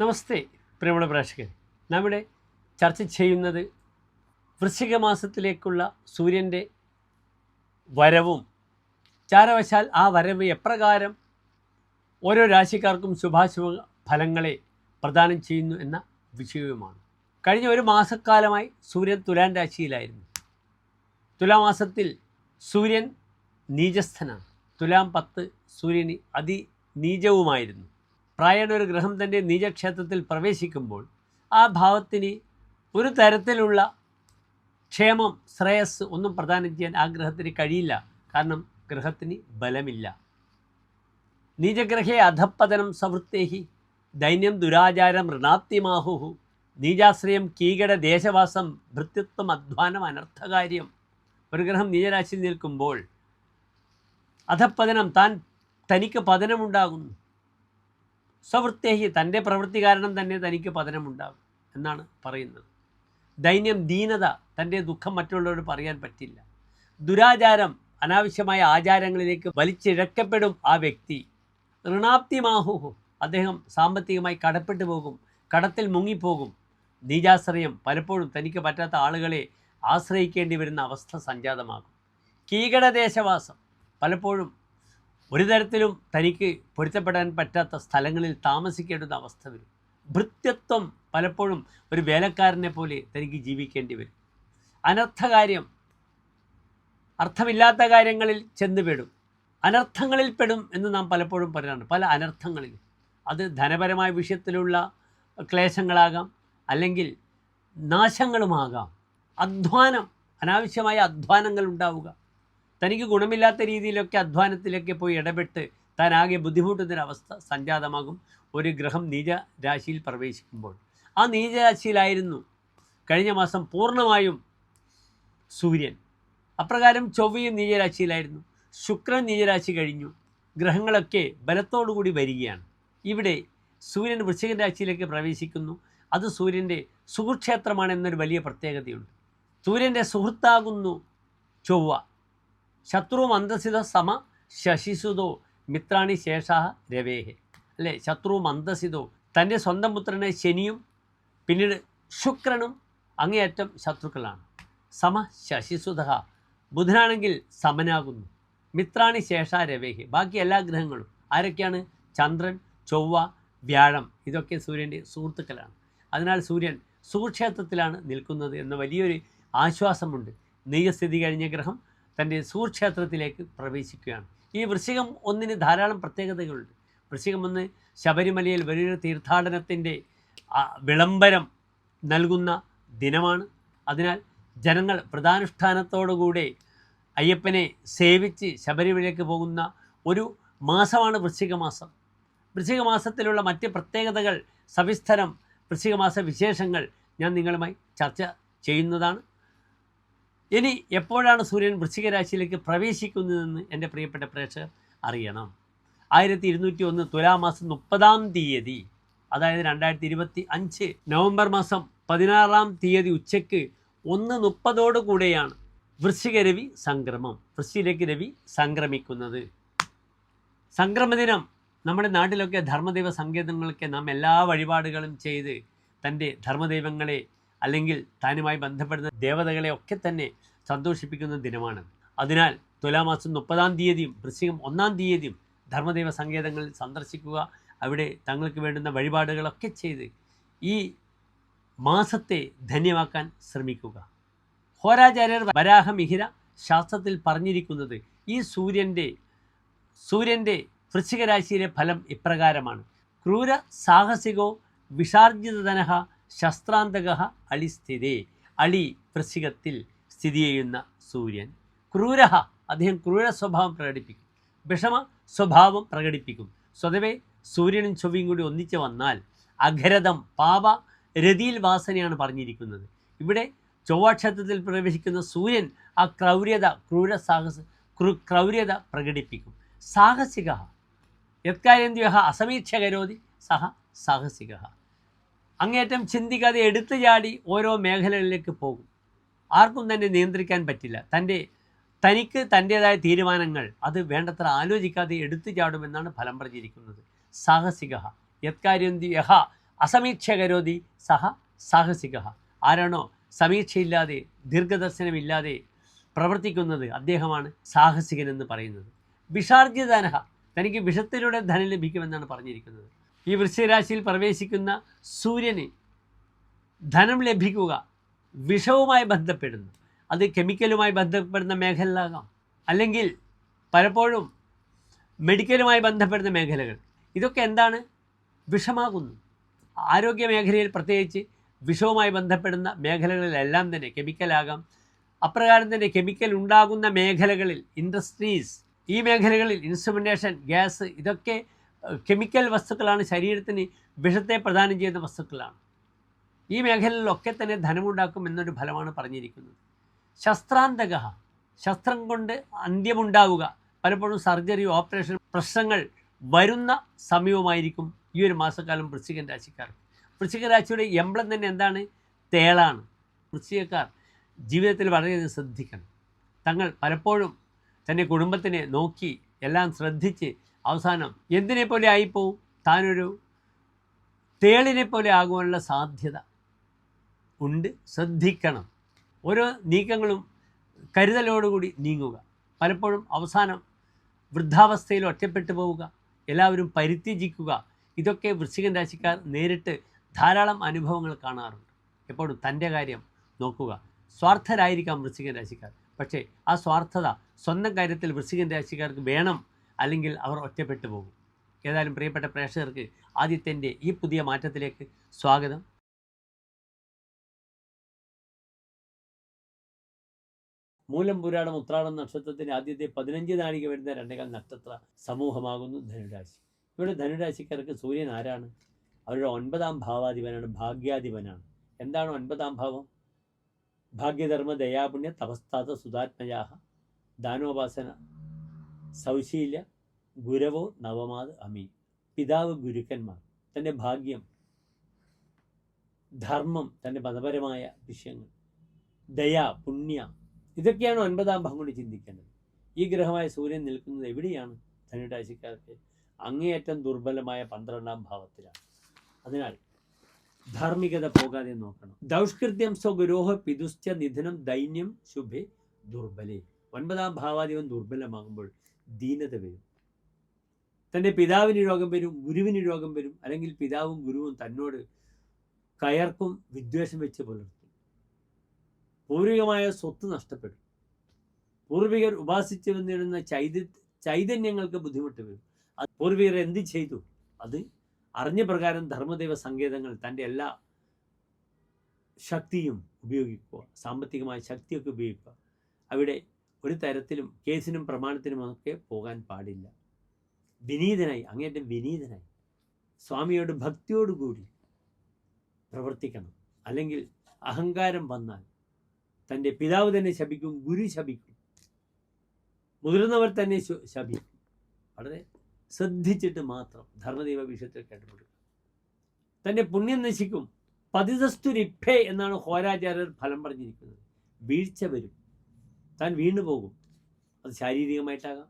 നമസ്തേ പ്രിയമുള്ള പ്രേക്ഷകർ നമ്മുടെ ചർച്ച ചെയ്യുന്നത് വൃശ്ചിക മാസത്തിലേക്കുള്ള സൂര്യന്റെ വരവും ചാരവശാൽ ആ വരവ് എപ്രകാരം ഓരോ രാശിക്കാർക്കും ശുഭാശുഭ ഫലങ്ങളെ പ്രദാനം ചെയ്യുന്നു എന്ന വിഷയവുമാണ്. കഴിഞ്ഞ ഒരു മാസക്കാലമായി സൂര്യൻ തുലാൻ രാശിയിലായിരുന്നു. തുലാമാസത്തിൽ സൂര്യൻ നീചസ്ഥനാണ്. തുലാം പത്ത് സൂര്യന് അതിനീചവുമായിരുന്നു. പ്രായണ ഒരു ഗ്രഹം തന്റെ നീചക്ഷേത്രത്തിൽ പ്രവേശിക്കുമ്പോൾ ആ ഭാവത്തിന് ഒരു തരത്തിലുള്ള ക്ഷേമം ശ്രേയസ് ഒന്നും പ്രദാനം ചെയ്യാൻ ആ ഗ്രഹത്തിന് കഴിയില്ല. കാരണം ഗ്രഹത്തിന് ബലമില്ല. നീചഗ്രഹേ അധപ്പതനം സവൃത്തേഹി ദൈന്യം ദുരാചാരം ഋണാത്തിമാഹുഹു നീചാശ്രയം കീകട ദേശവാസം ഭൃത്യത്വം അധ്വാനം അനർത്ഥകാര്യം. ഒരു ഗ്രഹം നീചരാശിയിൽ നിൽക്കുമ്പോൾ അധപ്പതനം താൻ തനിക്ക് പതനമുണ്ടാകുന്നു. സ്വവൃത്തേഹി തന്റെ പ്രവൃത്തി കാരണം തന്നെ തനിക്ക് പതനമുണ്ടാകും എന്നാണ് പറയുന്നത്. ദൈന്യം ദീനത തന്റെ ദുഃഖം മറ്റുള്ളവരോട് പറയാൻ പറ്റില്ല. ദുരാചാരം അനാവശ്യമായ ആചാരങ്ങളിലേക്ക് വലിച്ചിഴക്കപ്പെടും ആ വ്യക്തി. ഋണാപ്തിമാഹുഹു അദ്ദേഹം സാമ്പത്തികമായി കടപ്പെട്ടു പോകും കടത്തിൽ മുങ്ങിപ്പോകും. നീജാശ്രയം പലപ്പോഴും തനിക്ക് പറ്റാത്ത ആളുകളെ ആശ്രയിക്കേണ്ടി വരുന്ന അവസ്ഥ സംജാതമാകും. കീകടദേശവാസം പലപ്പോഴും ഒരു തരത്തിലും തനിക്ക് പൊരുത്തപ്പെടാൻ പറ്റാത്ത സ്ഥലങ്ങളിൽ താമസിക്കേണ്ടുന്ന അവസ്ഥ വരും. ഭൃത്യത്വം പലപ്പോഴും ഒരു വേലക്കാരനെ പോലെ തനിക്ക് ജീവിക്കേണ്ടി വരും. അനർത്ഥകാര്യം അർത്ഥമില്ലാത്ത കാര്യങ്ങളിൽ ചെന്നുപെടും അനർത്ഥങ്ങളിൽ പെടും എന്ന് നാം പലപ്പോഴും പറയാറുണ്ട് പല അനർത്ഥങ്ങളിൽ. അത് ധനപരമായ വിഷയത്തിലുള്ള ക്ലേശങ്ങളാകാം അല്ലെങ്കിൽ നാശങ്ങളുമാകാം. അധ്വാനം അനാവശ്യമായ അധ്വാനങ്ങൾ ഉണ്ടാവുക. തനിക്ക് ഗുണമില്ലാത്ത രീതിയിലൊക്കെ അധ്വാനത്തിലൊക്കെ പോയി ഇടപെട്ട് താൻ ആകെ ബുദ്ധിമുട്ടുന്നൊരവസ്ഥ സംജാതമാകും. ഒരു ഗ്രഹം നീച രാശിയിൽ പ്രവേശിക്കുമ്പോൾ. ആ നീചരാശിയിലായിരുന്നു കഴിഞ്ഞ മാസം പൂർണമായും സൂര്യൻ. അപ്രകാരം ചൊവ്വയും നീചരാശിയിലായിരുന്നു. ശുക്രൻ നീചരാശി കഴിഞ്ഞു. ഗ്രഹങ്ങളൊക്കെ ബലത്തോടുകൂടി വരികയാണ്. ഇവിടെ സൂര്യൻ വൃശ്ചിക രാശിയിലേക്ക് പ്രവേശിക്കുന്നു. അത് സൂര്യന്റെ സുഹൃക്ഷേത്രമാണ് എന്നൊരു വലിയ പ്രത്യേകതയുണ്ട്. സൂര്യന്റെ സുഹൃത്താകുന്നു ചൊവ്വ. ശത്രു മന്ദസിത സമ ശശിസുതോ മിത്രാണി ശേഷ രവേഹെ. അല്ലേ? ശത്രു മന്ദസിതോ. തന്റെ സ്വന്തം പുത്രനെ ശനിയും പിന്നീട് ശുക്രനും അങ്ങേയറ്റം ശത്രുക്കളാണ്. സമ ശശിസുത. ബുധനാണെങ്കിൽ സമനാകുന്നു. മിത്രാണി ശേഷ രവേഹി. ബാക്കി എല്ലാ ഗ്രഹങ്ങളും ആരൊക്കെയാണ്? ചന്ദ്രൻ ചൊവ്വ വ്യാഴം. ഇതൊക്കെ സൂര്യന്റെ സുഹൃത്തുക്കളാണ്. അതിനാൽ സൂര്യൻ സുക്ഷേത്രത്തിലാണ് നിൽക്കുന്നത് എന്ന വലിയൊരു ആശ്വാസമുണ്ട്. നീയസ്ഥിതി കഴിഞ്ഞ ഗ്രഹം തന്റെ സൂർക്ഷേത്രത്തിലേക്ക് പ്രവേശിക്കുകയാണ്. ഈ വൃശ്ചികം ഒന്നിന് ധാരാളം പ്രത്യേകതകളുണ്ട്. വൃശ്ചികം ഒന്ന് ശബരിമലയിൽ വലിയൊരു തീർത്ഥാടനത്തിന്റെ വിളംബരം നൽകുന്ന ദിനമാണ്. അതിനാൽ ജനങ്ങൾ വ്രതാനുഷ്ഠാനത്തോടുകൂടെ അയ്യപ്പനെ സേവിച്ച് ശബരിമലയിലേക്ക് പോകുന്ന ഒരു മാസമാണ് വൃശ്ചികമാസം. വൃശ്ചികമാസത്തിലുള്ള വൃശ്ചിക മാസത്തിലുള്ള മറ്റ് പ്രത്യേകതകൾ സവിസ്തരം വൃശ്ചികമാസ വിശേഷങ്ങൾ ഞാൻ നിങ്ങളുമായി ചർച്ച ചെയ്യുന്നതാണ്. ഇനി എപ്പോഴാണ് സൂര്യൻ വൃശ്ചികരാശിയിലേക്ക് പ്രവേശിക്കുന്നതെന്ന് എന്റെ പ്രിയപ്പെട്ട പ്രേക്ഷകർ അറിയണം. ആയിരത്തി ഇരുന്നൂറ്റി ഒന്ന് തുലാമാസം മുപ്പതാം തീയതി അതായത് രണ്ടായിരത്തി ഇരുപത്തി അഞ്ച് നവംബർ മാസം പതിനാറാം തീയതി ഉച്ചയ്ക്ക് ഒന്ന് മുപ്പതോടു കൂടെയാണ് വൃശ്ചിക രവി സംക്രമം വൃശ്ചിയിലേക്ക് രവി സംക്രമിക്കുന്നത്. സംക്രമദിനം നമ്മുടെ നാട്ടിലൊക്കെ ധർമ്മദൈവ സങ്കേതങ്ങളൊക്കെ നാം എല്ലാ വഴിപാടുകളും ചെയ്ത് തന്റെ ധർമ്മദൈവങ്ങളെ അല്ലെങ്കിൽ താനുമായി ബന്ധപ്പെടുന്ന ദേവതകളെ ഒക്കെ തന്നെ സന്തോഷിപ്പിക്കുന്ന ദിനമാണ്. അതിനാൽ തുലാമാസം മുപ്പതാം തീയതിയും വൃശ്ചികം ഒന്നാം തീയതിയും ധർമ്മദേവ സങ്കേതങ്ങളിൽ സന്ദർശിക്കുക അവിടെ തങ്ങൾക്ക് വേണ്ടുന്ന വഴിപാടുകളൊക്കെ ചെയ്ത് ഈ മാസത്തെ ധന്യമാക്കാൻ ശ്രമിക്കുക. ഹോരാചാര്യർ വരാഹമിഹിര ശാസ്ത്രത്തിൽ പറഞ്ഞിരിക്കുന്നത് ഈ സൂര്യന്റെ സൂര്യന്റെ വൃശ്ചികരാശിയിലെ ഫലം ഇപ്രകാരമാണ്. ക്രൂര സാഹസികോ വിഷാർജിതധനഃ ശസ്ത്രാന്തക അളിസ്ഥിതി അളി വൃശ്ചികത്തിൽ സ്ഥിതി ചെയ്യുന്ന സൂര്യൻ. ക്രൂര അദ്ദേഹം ക്രൂര സ്വഭാവം പ്രകടിപ്പിക്കും. വിഷമ സ്വഭാവം പ്രകടിപ്പിക്കും. സ്വതവേ സൂര്യനും ചൊവ്വയും കൂടി ഒന്നിച്ച് വന്നാൽ അഘരതം പാപ രതിയിൽ വാസനയാണ് പറഞ്ഞിരിക്കുന്നത്. ഇവിടെ ചൊവ്വാക്ഷേത്രത്തിൽ പ്രവേശിക്കുന്ന സൂര്യൻ ആ ക്രൗര്യത ക്രൂര സാഹസ ക്രൂ ക്രൗര്യത പ്രകടിപ്പിക്കും. സാഹസിക. യത്കാര്യന്ത്യ അസമീക്ഷകരോതി സഹ സാഹസിക. അങ്ങേറ്റം ചിന്തിക്കാതെ എടുത്തു ചാടി ഓരോ മേഖലകളിലേക്ക് പോകും. ആർക്കും തന്നെ നിയന്ത്രിക്കാൻ പറ്റില്ല. തന്റെ തനിക്ക് തന്റേതായ തീരുമാനങ്ങൾ അത് വേണ്ടത്ര ആലോചിക്കാതെ എടുത്തു ചാടുമെന്നാണ് ഫലം പറഞ്ഞിരിക്കുന്നത്. സാഹസിക യത്കാര്യന്തി യഹ. അസമീക്ഷ കരോതി സഹ സാഹസിക ആരാണോ സമീക്ഷയില്ലാതെ ദീർഘദർശനമില്ലാതെ പ്രവർത്തിക്കുന്നത് അദ്ദേഹമാണ് സാഹസികനെന്ന് പറയുന്നത്. വിഷാർജിതനഹ. തനിക്ക് വിഷത്തിലൂടെ ധനം ലഭിക്കുമെന്നാണ് പറഞ്ഞിരിക്കുന്നത്. ഈ വൃശ്ചികരാശിയിൽ പ്രവേശിക്കുന്ന സൂര്യന് ധനം ലഭിക്കുക വിഷവുമായി ബന്ധപ്പെടുന്നു. അത് കെമിക്കലുമായി ബന്ധപ്പെടുന്ന മേഖലയിലാകാം അല്ലെങ്കിൽ പലപ്പോഴും മെഡിക്കലുമായി ബന്ധപ്പെടുന്ന മേഖലകൾ. ഇതൊക്കെ എന്താണ്? വിഷമാകുന്നു. ആരോഗ്യ മേഖലയിൽ പ്രത്യേകിച്ച് വിഷവുമായി ബന്ധപ്പെടുന്ന മേഖലകളിലെല്ലാം തന്നെ കെമിക്കലാകാം. അപ്രകാരം തന്നെ കെമിക്കൽ ഉണ്ടാകുന്ന മേഖലകളിൽ ഇൻഡസ്ട്രീസ് ഈ മേഖലകളിൽ ഇൻസ്ട്രുമെന്റേഷൻ ഗ്യാസ് ഇതൊക്കെ കെമിക്കൽ വസ്തുക്കളാണ്. ശരീരത്തിന് വിഷത്തെ പ്രദാനം ചെയ്യുന്ന വസ്തുക്കളാണ്. ഈ മേഖലയിലൊക്കെ തന്നെ ധനമുണ്ടാക്കും എന്നൊരു ഫലമാണ് പറഞ്ഞിരിക്കുന്നത്. ശസ്ത്രാന്തക ശസ്ത്രം കൊണ്ട് അന്ത്യമുണ്ടാവുക. പലപ്പോഴും സർജറി ഓപ്പറേഷൻ പ്രശ്നങ്ങൾ വരുന്ന സമയവുമായിരിക്കും ഈ ഒരു മാസക്കാലം വൃശ്ചികൻ രാശിക്കാർ. വൃശ്ചിക രാശിയുടെ എംബ്ലം തന്നെ എന്താണ്? തേളാണ്. വൃശ്ചികക്കാർ ജീവിതത്തിൽ വളരെയധികം ശ്രദ്ധിക്കണം. തങ്ങൾ പലപ്പോഴും തന്റെ കുടുംബത്തിനെ നോക്കി എല്ലാം ശ്രദ്ധിച്ച് അവസാനം എന്തിനെ പോലെ ആയിപ്പോവും? താനൊരു തേളിനെ പോലെ ആകുവാനുള്ള സാധ്യത ഉണ്ട്. ശ്രദ്ധിക്കണം. ഓരോ നീക്കങ്ങളും കരുതലോടുകൂടി നീങ്ങുക. പലപ്പോഴും അവസാനം വൃദ്ധാവസ്ഥയിൽ ഒറ്റപ്പെട്ടു പോവുക എല്ലാവരും പരിത്യജിക്കുക ഇതൊക്കെ വൃശ്ചികൻ രാശിക്കാർ നേരിട്ട് ധാരാളം അനുഭവങ്ങൾ കാണാറുണ്ട്. എപ്പോഴും തന്റെ കാര്യം നോക്കുക. സ്വാർത്ഥരായിരിക്കാം വൃശ്ചികൻ രാശിക്കാർ. പക്ഷേ ആ സ്വാർത്ഥത സ്വന്തം കാര്യത്തിൽ വൃശ്ചികൻ രാശിക്കാർക്ക് വേണം അല്ലെങ്കിൽ അവർ ഒറ്റപ്പെട്ടു പോകും. ഏതായാലും പ്രിയപ്പെട്ട പ്രേക്ഷകർക്ക് ആദ്യത്തിന്റെ ഈ പുതിയ മാറ്റത്തിലേക്ക് സ്വാഗതം. മൂലം പുരാണം ഉത്രാടം നക്ഷത്രത്തിന്റെ ആദ്യത്തെ പതിനഞ്ച് നാഴിക വരുന്ന രണ്ടേകാൽ നക്ഷത്ര സമൂഹമാകുന്നു ധനുരാശി. ഇവിടെ ധനുരാശിക്കാർക്ക് സൂര്യൻ ആരാണ്? അവരുടെ ഒൻപതാം ഭാവാധിപനാണ് ഭാഗ്യാധിപനാണ്. എന്താണ് ഒൻപതാം ഭാവം? ഭാഗ്യധർമ്മ ദയാപുണ്യ തപസ്താത സുതാത്മയാഹ ദാനോപാസന സൗശീല്യ ഗുരവോ നവമാത് അമി. പിതാവ് ഗുരുക്കന്മാർ. തന്റെ ഭാഗ്യം ധർമ്മം തന്റെ മതപരമായ വിഷയങ്ങൾ ദയ പുണ്യ ഇതൊക്കെയാണ് ഒൻപതാം ഭാവം കൊണ്ട് ചിന്തിക്കേണ്ടത്. ഈ ഗ്രഹമായ സൂര്യൻ നിൽക്കുന്നത് എവിടെയാണ്? ധനുരാശിക്കാർക്ക് അങ്ങേയറ്റം ദുർബലമായ പന്ത്രണ്ടാം ഭാവത്തിലാണ്. അതിനാൽ ധാർമ്മികത പോകാതെ നോക്കണം. ദൗഷ്കൃത്യം സ്വഗുരോഹ പിതുശ്ച നിധനം ദൈന്യം ശുഭേ ദുർബലേ. ഒൻപതാം ഭാവാധിപൻ ദുർബലമാകുമ്പോൾ ദീനത വരും. തന്റെ പിതാവിന് രോഗം വരും ഗുരുവിന് രോഗം വരും അല്ലെങ്കിൽ പിതാവും ഗുരുവും തന്നോട് കയർക്കും വിദ്വേഷം വെച്ച് പുലർത്തും. പൂർവികമായ സ്വത്ത് നഷ്ടപ്പെടും. പൂർവികർ ഉപാസിച്ചു വന്നിരുന്ന ചൈത ചൈതന്യങ്ങൾക്ക് ബുദ്ധിമുട്ട് വരും. അത് പൂർവികർ എന്ത് ചെയ്തു? അത് അറിഞ്ഞ പ്രകാരം ധർമ്മദൈവ സങ്കേതങ്ങൾ തന്റെ എല്ലാ ശക്തിയും ഉപയോഗിക്കുക. സാമ്പത്തികമായ ശക്തിയൊക്കെ ഉപയോഗിക്കുക. അവിടെ ഒരു തരത്തിലും കേസിനും പ്രമാണത്തിനുമൊക്കെ പോകാൻ പാടില്ല. വിനീതനായി അങ്ങേറ്റം വിനീതനായി സ്വാമിയോട് ഭക്തിയോടുകൂടി പ്രവർത്തിക്കണം. അല്ലെങ്കിൽ അഹങ്കാരം വന്നാൽ തന്റെ പിതാവ് തന്നെ ശപിക്കും ഗുരു ശപിക്കും മുതിർന്നവർ തന്നെ ശപിക്കും. വളരെ ശ്രദ്ധിച്ചിട്ട് മാത്രം ധർമ്മദൈവ വിഷയത്തിൽ കേട്ടപ്പെടുക തന്റെ പുണ്യം നശിക്കും. പതിതസ്തുരിഭേ എന്നാണ് ഹോരാചാര്യർ ഫലം പറഞ്ഞിരിക്കുന്നത്. വീഴ്ച വരും. താൻ വീണു പോകും. അത് ശാരീരികമായിട്ടാകാം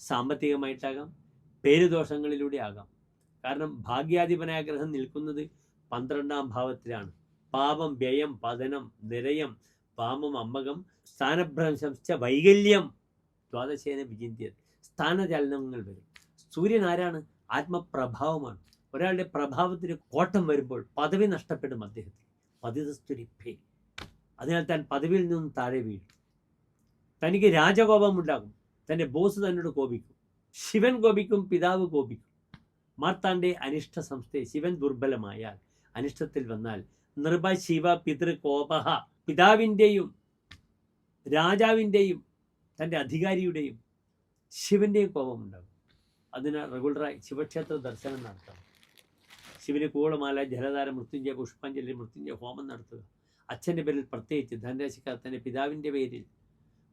സാമ്പത്തികമായിട്ടാകാം പേരുദോഷങ്ങളിലൂടെ ആകാം. കാരണം ഭാഗ്യാധിപനായ ഗ്രഹം നിൽക്കുന്നത് പന്ത്രണ്ടാം ഭാവത്തിലാണ്. പാപം വ്യയം പതനം നിരയം പാമം അമ്മകം സ്ഥാനഭ്രംശം വൈകല്യം ദ്വാദശേന വിചിന്തിയത് സ്ഥാനചലനങ്ങൾ വരും. സൂര്യൻ ആരാണ്? ആത്മപ്രഭാവമാണ്. ഒരാളുടെ പ്രഭാവത്തിന് കോട്ടം വരുമ്പോൾ പദവി നഷ്ടപ്പെടും അദ്ദേഹത്തിന്. പതിതസ്തുരിപ്പേ അതിനാൽ താൻ പദവിയിൽ നിന്നും താഴെ വീഴും. തനിക്ക് രാജകോപം ഉണ്ടാകും തന്റെ ബോസ് തന്നോട് കോപിക്കും. ശിവൻ കോപിക്കും പിതാവ് കോപിക്കും. മാർത്താന്റെ അനിഷ്ട സംസ്ഥയെ ശിവൻ ദുർബലമായാൽ അനിഷ്ടത്തിൽ വന്നാൽ നൃപ ശിവ പിതൃ കോപഹ പിതാവിന്റെയും രാജാവിന്റെയും തന്റെ അധികാരിയുടെയും ശിവന്റെയും കോപമുണ്ടാകും. അതിനാൽ റെഗുലറായി ശിവക്ഷേത്ര ദർശനം നടത്തണം. ശിവന് കൂളമാല ജലധാര മൃത്യുഞ്ജയ പുഷ്പാഞ്ജലി മൃത്യുഞ്ജയ ഹോമം നടത്തുക. അച്ഛന്റെ പേരിൽ പ്രത്യേകിച്ച് ധനരാശിക്കാർ തന്റെ പിതാവിന്റെ പേരിൽ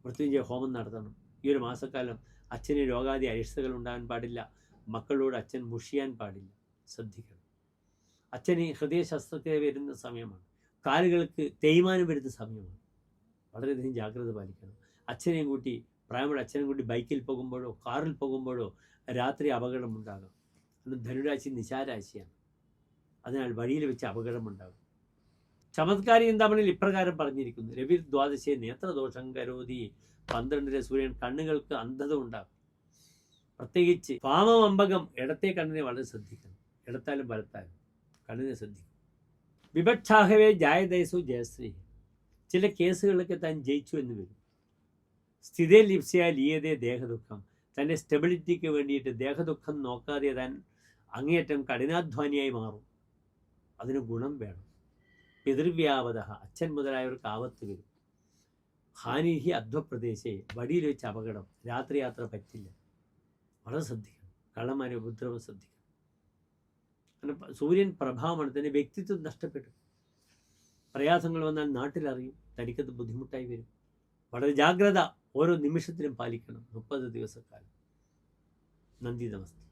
മൃത്യുഞ്ജയ ഹോമം നടത്തണം. ഈ ഒരു മാസക്കാലം അച്ഛന് രോഗാദി അരിഷ്ടകൾ ഉണ്ടാകാൻ പാടില്ല. മക്കളോട് അച്ഛൻ മുഷിയാൻ പാടില്ല. ശ്രദ്ധിക്കണം. അച്ഛന് ഹൃദയ ശസ്ത്രക്രിയ വരുന്ന സമയമാണ്. കാലുകൾക്ക് തേയ്മാനം വരുന്ന സമയമാണ്. വളരെയധികം ജാഗ്രത പാലിക്കണം. അച്ഛനെയും കൂട്ടി പ്രായമുള്ള അച്ഛനും കൂട്ടി ബൈക്കിൽ പോകുമ്പോഴോ കാറിൽ പോകുമ്പോഴോ രാത്രി അപകടമുണ്ടാകാം. അന്ന് ധനുരാശി നിശാരാശിയാണ്. അതിനാൽ വഴിയിൽ വെച്ച് അപകടമുണ്ടാകും. ചമത്കാരി ചിന്താമണിയിൽ ഇപ്രകാരം പറഞ്ഞിരിക്കുന്നു. രവി ദ്വാദശയെ നേത്രദോഷം കരോതി പന്ത്രണ്ടിലെ സൂര്യൻ കണ്ണുകൾക്ക് അന്ധത ഉണ്ടാകും പ്രത്യേകിച്ച് പാമമ്പകം ഇടത്തെ കണ്ണിനെ വളരെ ശ്രദ്ധിക്കണം. ഇടത്താലും വലത്താലും കണ്ണിനെ ശ്രദ്ധിക്കണം. വിപക്ഷാഹവേ ജായദേശു ജയശ്രീ. ചില കേസുകളിലൊക്കെ താൻ ജയിച്ചു എന്ന് വരും. സ്ഥിതേ ലിപ്സ്യ ലീയതേ ദേഹദുഃഖം. തന്റെ സ്റ്റെബിലിറ്റിക്ക് വേണ്ടിയിട്ട് ദേഹദുഃഖം നോക്കാതെ താൻ അങ്ങേയറ്റം കഠിനാധ്വാനിയായി മാറും. അതിന് ഗുണം വേണം. പിതൃവ്യാപത. അച്ഛൻ മുതലായവർക്ക് ആപത്ത് വരും. ഹാനിഹി അധ്വപ്രദേശേ വടിയിൽ വെച്ച് അപകടം. രാത്രി യാത്ര പറ്റില്ല. വളരെ ശ്രദ്ധിക്കണം. കള്ളന്മാരെ ഉപദ്രവം ശ്രദ്ധിക്കണം. സൂര്യൻ പ്രഭാവമാണ് തന്നെ വ്യക്തിത്വം നഷ്ടപ്പെട്ടു. പ്രയാസങ്ങൾ വന്നാൽ നാട്ടിലറിയും. തനിക്കത് ബുദ്ധിമുട്ടായി വരും. വളരെ ജാഗ്രത ഓരോ നിമിഷത്തിലും പാലിക്കണം. മുപ്പത് ദിവസക്കാലം. നന്ദി നമസ്തേ.